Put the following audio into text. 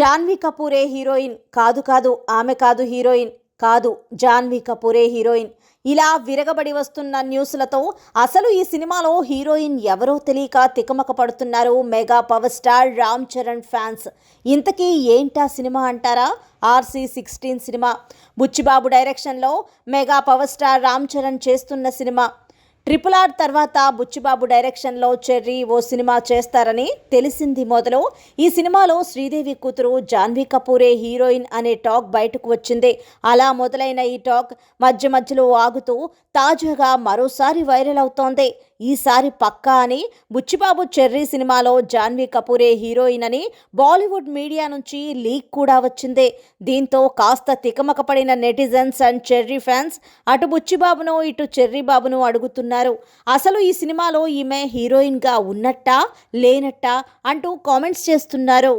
జాన్వీ కపూరే హీరోయిన్ కాదు కాదు ఆమె కాదు హీరోయిన్ కాదు జాన్వీ కపూరే హీరోయిన్. ఇలా విరగబడి వస్తున్న న్యూస్లతో అసలు ఈ సినిమాలో హీరోయిన్ ఎవరో తెలియక తికమక పడుతున్నారు mega power star Ram Charan fans. ఇంతకీ ఏంటా సినిమా అంటారా? ఆర్సీ సిక్స్టీన్ సినిమా. బుచ్చిబాబు డైరెక్షన్లో mega power star Ram Charan చేస్తున్న సినిమా. ట్రిపుల్ ఆర్ తర్వాత బుచ్చిబాబు డైరెక్షన్లో చెర్రీ ఓ సినిమా చేస్తారని తెలిసింది మొదలు. ఈ సినిమాలో శ్రీదేవి కూతురు జాన్వీ కపూరే హీరోయిన్ అనే టాక్ బయటకు వచ్చింది. అలా మొదలైన ఈ టాక్ మధ్య మధ్యలో ఆగుతూ తాజాగా మరోసారి వైరల్ అవుతోంది. ఈసారి పక్కా అని బుచ్చిబాబు చెర్రీ సినిమాలో జాన్వీ కపూరే హీరోయిన్ అని బాలీవుడ్ మీడియా నుంచి లీక్ కూడా వచ్చిందే. దీంతో కాస్త తికమకపడిన నెటిజన్స్ అండ్ చెర్రీ ఫ్యాన్స్ అటు బుచ్చిబాబును ఇటు చెర్రీ బాబును అడుగుతున్నారు. అసలు ఈ సినిమాలో ఈమె హీరోయిన్గా ఉన్నట్టా లేనట్టా అంటూ కామెంట్స్ చేస్తున్నారు.